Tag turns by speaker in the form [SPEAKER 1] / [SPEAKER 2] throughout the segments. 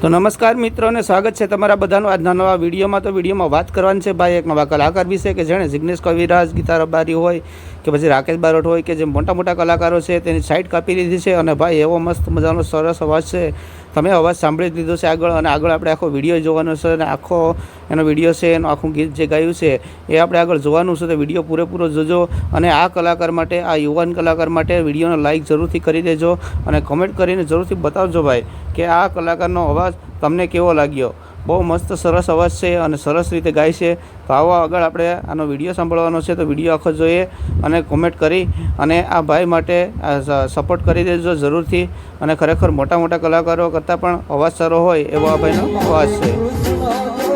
[SPEAKER 1] તો નમસ્કાર મિત્રોને સ્વાગત છે તમારા બધાનો આજના નવા વિડીયોમાં. તો વિડીયોમાં વાત કરવાની છે ભાઈ એક નવા કલાકાર વિશે કે જેણે જિગ્નેશ કવિરાજ ગીતા રબારી હોય કે પછી રાકેશ બારોટ હોય કે જે મોટા મોટા કલાકારો છે, તેની સાઇટ કાપી લીધી છે અને ભાઈ એવો મસ્ત મજાનો સરસ અવાજ છે. તમે અવાજ સાંભળી જ લીધો છે આગળ અને આગળ આપણે આખો વીડિયો જોવાનો છે અને આખો એનો વીડિયો છે, એનું આખું ગીત જે ગાયું છે, એ આપણે આગળ જોવાનું છે. તો વીડિયો પૂરેપૂરો જોજો અને આ કલાકાર માટે, આ યુવાન કલાકાર માટે વિડીયોને લાઇક જરૂરથી કરી દેજો અને કમેન્ટ કરીને જરૂરથી બતાવજો ભાઈ કે આ કલાકારનો અવાજ તમને કેવો લાગ્યો? બહુ મસ્ત સરસ અવાજ છે અને સરસ રીતે ગાય છે. તો આવો આગળ આપણે આનો વીડિયો સાંભળવાનો છે તો વીડિયો આખો જોઈએ અને કોમેન્ટ કરી અને આ ભાઈ માટે સપોર્ટ કરી દેજો જરૂરથી. અને ખરેખર મોટા મોટા કલાકારો કરતાં પણ અવાજ સારો હોય એવો આ ભાઈનો અવાજ છે.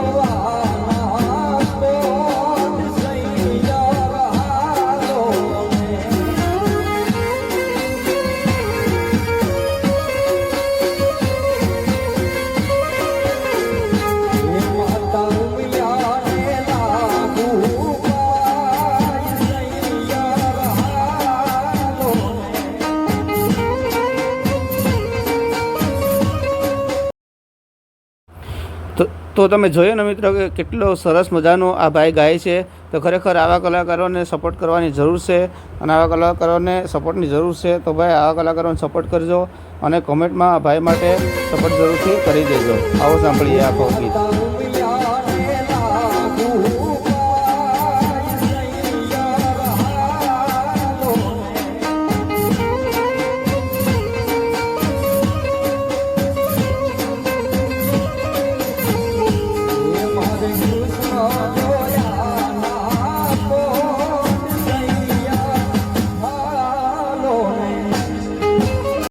[SPEAKER 1] તો તમે જોયો ને મિત્રો કે કેટલો સરસ મજાનો આ ભાઈ ગાય છે? તો ખરેખર આવા કલાકારોને સપોર્ટ કરવાની જરૂર છે અને આવા કલાકારોને સપોર્ટની જરૂર છે તો ભાઈ આવા કલાકારોને સપોર્ટ કરજો અને કોમેન્ટમાં આ ભાઈ માટે સપોર્ટ જરૂરથી કરી દેજો. આવો સાંભળીએ આખો ગીત.
[SPEAKER 2] Oh.